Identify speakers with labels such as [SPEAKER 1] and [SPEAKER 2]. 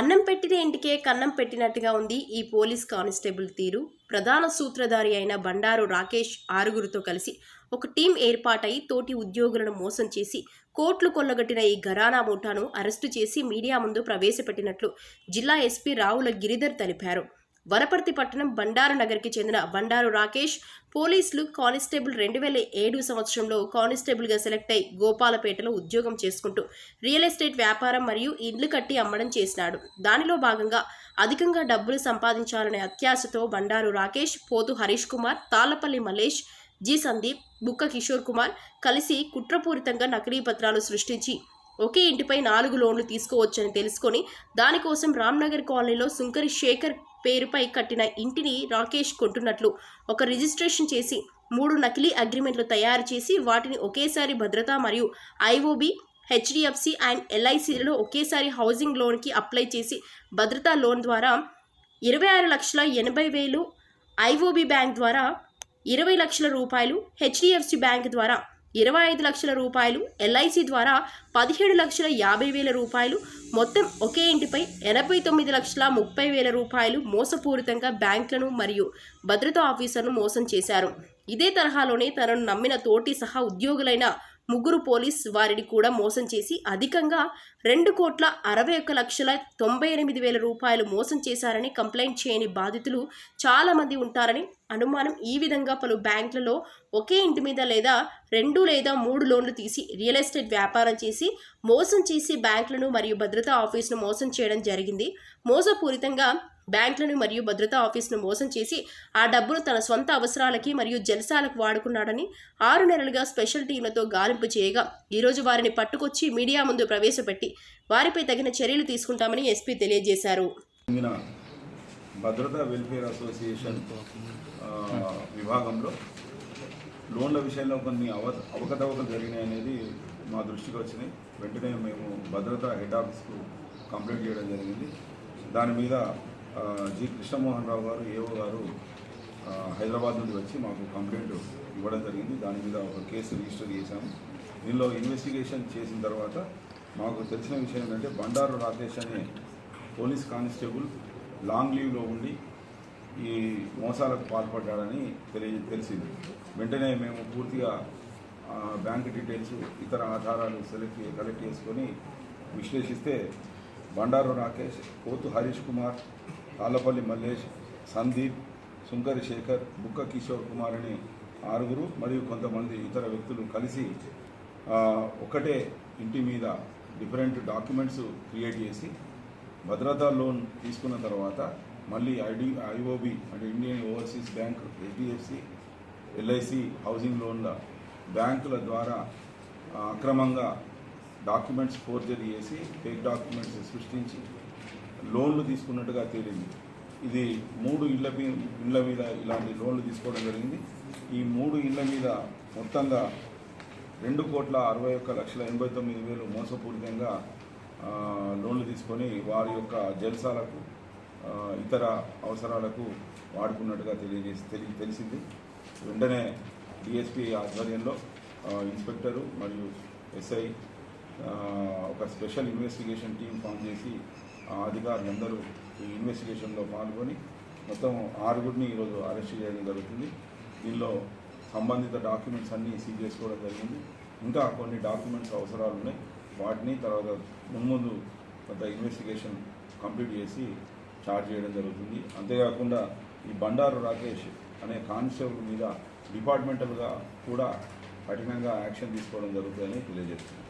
[SPEAKER 1] అన్నం పెట్టిన ఇంటికే కన్నం పెట్టినట్టుగా ఉంది ఈ పోలీస్ కానిస్టేబుల్ తీరు. ప్రధాన సూత్రధారి అయిన బండారు రాకేష్ ఆరుగురితో కలిసి ఒక టీం ఏర్పాటై తోటి ఉద్యోగులను మోసం చేసి కోట్లు కొల్లగట్టిన ఈ ఘరానా ముఠాను అరెస్టు చేసి మీడియా ముందు ప్రవేశపెట్టినట్లు జిల్లా ఎస్పీ రావుల గిరిధర్ తెలిపారు. వనపర్తి పట్టణం బండారు నగర్కి చెందిన బండారు రాకేష్ పోలీసులు కానిస్టేబుల్ రెండు వేల ఏడు సంవత్సరంలో కానిస్టేబుల్గా సెలెక్ట్ అయి గోపాలపేటలో ఉద్యోగం చేసుకుంటూ రియల్ ఎస్టేట్ వ్యాపారం మరియు ఇండ్లు కట్టి అమ్మడం చేసినాడు. దానిలో భాగంగా అధికంగా డబ్బులు సంపాదించాలనే అత్యాశతో బండారు రాకేష్ పోతు హరీష్ కుమార్ తాళ్ళపల్లి మలేష్ జి సందీప్ బుక్క కిషోర్ కుమార్ కలిసి కుట్రపూరితంగా నకిలీ పత్రాలు సృష్టించి ఒకే ఇంటిపై నాలుగు లోన్లు తీసుకోవచ్చని తెలుసుకొని దానికోసం రామ్నగర్ కాలనీలో సుంకరి శేఖర్ పేరుపై కట్టిన ఇంటిని రాకేష్ కొంటున్నట్లు ఒక రిజిస్ట్రేషన్ చేసి మూడు నకిలీ అగ్రిమెంట్లు తయారు చేసి వాటిని ఒకేసారి భద్రత మరియు ఐఓబి హెచ్డిఎఫ్సి అండ్ ఎల్ఐసిలో ఒకేసారి హౌసింగ్ లోన్కి అప్లై చేసి భద్రతా లోన్ ద్వారా ఇరవై ఆరు లక్షల ఎనభై వేలు ఐఓబి బ్యాంక్ ద్వారా ఇరవై లక్షల రూపాయలు హెచ్డిఎఫ్సి బ్యాంక్ ద్వారా ఇరవై ఐదు లక్షల రూపాయలు ఎల్ఐసి ద్వారా పదిహేడు లక్షల యాభై వేల రూపాయలు మొత్తం ఒకే ఇంటిపై ఎనభై తొమ్మిది లక్షల ముప్పై వేల రూపాయలు మోసపూరితంగా బ్యాంకులను మరియు భద్రతా ఆఫీసర్ను మోసం చేశారు. ఇదే తరహాలోనే తనను నమ్మిన తోటి సహా ఉద్యోగులైన ముగ్గురు పోలీస్ వారిని కూడా మోసం చేసి అధికంగా రెండు కోట్ల అరవై ఒక్క లక్షల తొంభై ఎనిమిది వేల రూపాయలు మోసం చేశారని కంప్లైంట్ చేయని బాధితులు చాలామంది ఉంటారని అనుమానం ఈ విధంగా పలు బ్యాంకులలో ఒకే ఇంటి మీద లేదా రెండు లేదా మూడు లోన్లు తీసి రియల్ ఎస్టేట్ వ్యాపారం చేసి మోసం చేసి బ్యాంకులను మరియు భద్రతా ఆఫీసును మోసం చేయడం జరిగింది. మోసపూరితంగా బ్యాంకులను మరియు భద్రతా ఆఫీసును మోసం చేసి ఆ డబ్బును తన సొంత అవసరాలకి మరియు జలసాలకు వాడుకున్నాడని ఆరు నెలలుగా స్పెషల్ టీంలతో గాలింపు చేయగా ఈరోజు వారిని పట్టుకొచ్చి మీడియా ముందు ప్రవేశపెట్టి వారిపై తగిన చర్యలు తీసుకుంటామని ఎస్పీ తెలియజేశారు.
[SPEAKER 2] భద్రతా వెల్ఫేర్ అసోసియేషన్ విభాగంలో లోన్ల విషయంలో కొన్ని అవ అవకతవకలు జరిగినాయి అనేది మా దృష్టికి వచ్చినాయి. వెంటనే మేము భద్రతా హెడ్ ఆఫీస్కు కంప్లైంట్ చేయడం జరిగింది. దాని మీద జి కృష్ణమోహన్ రావు గారు ఏఓ గారు హైదరాబాద్ నుండి వచ్చి మాకు కంప్లైంట్ ఇవ్వడం జరిగింది. దాని మీద ఒక కేసు రిజిస్టర్ చేశాము. దీనిలో ఇన్వెస్టిగేషన్ చేసిన తర్వాత మాకు తెలిసిన విషయం ఏంటంటే బండారు రాకేష్ అనే పోలీస్ కానిస్టేబుల్ లాంగ్ లీవ్లో ఉండి ఈ మోసాలకు పాల్పడ్డాడని తెలియ తెలిసింది. వెంటనే మేము పూర్తిగా బ్యాంక్ డీటెయిల్స్ ఇతర ఆధారాలు సెలెక్ట్ కలెక్ట్ చేసుకొని విశ్లేషిస్తే బండారు రాకేష్ కోతు హరీష్ కుమార్ తాళ్ళపల్లి మల్లేష్ సందీప్ సుంకరి శేఖర్ బుక్క కిషోర్ కుమార్ అనే ఆరుగురు మరియు కొంతమంది ఇతర వ్యక్తులు కలిసి ఒకటే ఇంటి మీద డిఫరెంట్ డాక్యుమెంట్స్ క్రియేట్ చేసి భద్రతా లోన్ తీసుకున్న తర్వాత మళ్ళీ ఐడి ఐఓబి అంటే Indian overseas bank HDFC LIC housing లోన్ల బ్యాంకుల ద్వారా అక్రమంగా డాక్యుమెంట్స్ ఫోర్జరీ చేసి ఫేక్ డాక్యుమెంట్స్ సృష్టించి లోన్లు తీసుకున్నట్టుగా తేలింది. ఇది మూడు ఇళ్ళ ఇళ్ళ మీద ఇలాంటి లోన్లు తీసుకోవడం జరిగింది. ఈ మూడు ఇళ్ళ మీద మొత్తంగా రెండు కోట్ల అరవై ఒక్క లక్షల ఎనభై తొమ్మిది వేలు మోసపూరితంగా లోన్లు తీసుకొని వారి యొక్క జల్సాలకు ఇతర అవసరాలకు వాడుకున్నట్టుగా తెలియజేసి తెలి తెలిసింది. వెంటనే డిఎస్పి ఆధ్వర్యంలో ఇన్స్పెక్టరు మరియు ఎస్ఐ ఒక స్పెషల్ ఇన్వెస్టిగేషన్ టీం ఫామ్ చేసి అధికారులందరూ ఈ ఇన్వెస్టిగేషన్లో పాల్గొని మొత్తం ఆరుగురిని ఈరోజు అరెస్ట్ చేయడం జరుగుతుంది. దీనిలో సంబంధిత డాక్యుమెంట్స్ అన్నీ సీజ్ చేసుకోవడం జరిగింది. ఇంకా కొన్ని డాక్యుమెంట్స్ అవసరాలు ఉన్నాయి. వాటిని తర్వాత మున్ముందు కొంత ఇన్వెస్టిగేషన్ కంప్లీట్ చేసి చార్జ్ చేయడం జరుగుతుంది. అంతేకాకుండా ఈ బండారు రాకేష్ అనే కానిస్టేబుల్ మీద డిపార్ట్మెంటల్గా కూడా కఠినంగా యాక్షన్ తీసుకోవడం జరుగుతుందని తెలియజేస్తుంది